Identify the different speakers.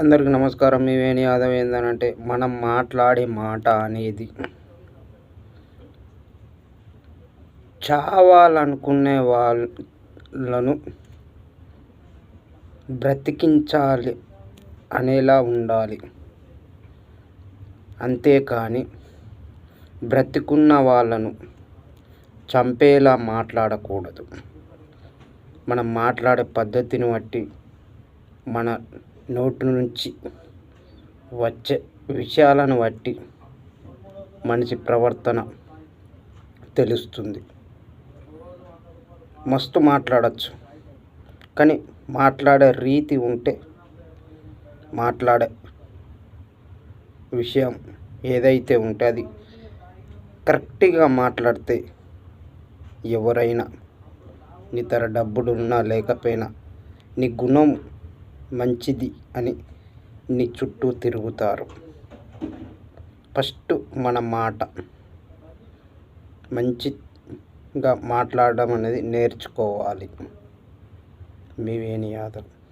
Speaker 1: అందరికీ నమస్కారం. మేమేని యాదవ్ ఏందనంటే మనం మాట్లాడే మాట అనేది. చావాలనుకునే వాళ్ళను బ్రతికించాలి అనేలా ఉండాలి. అంతేకాని బ్రతికున్న వాళ్ళను చంపేలా మాట్లాడకూడదు. మనం మాట్లాడే పద్ధతిని బట్టి మన నోటి నుంచి వచ్చే విషయాలను బట్టి మనిషి ప్రవర్తన తెలుస్తుంది. మస్తు మాట్లాడచ్చు. కానీ మాట్లాడే రీతి ఉంటే మాట్లాడే విషయం ఏదైతే ఉంటే అది కరెక్ట్గా మాట్లాడితే ఎవరైనా నీ తర డబ్బులు ఉన్నా లేకపోయినా నీ గుణం మంచిది అని నీ చుట్టూ తిరుగుతారు. ఫస్ట్ మన మాట. మంచిగా మాట్లాడడం అనేది నేర్చుకోవాలి. మీ వేణి యాదవ్.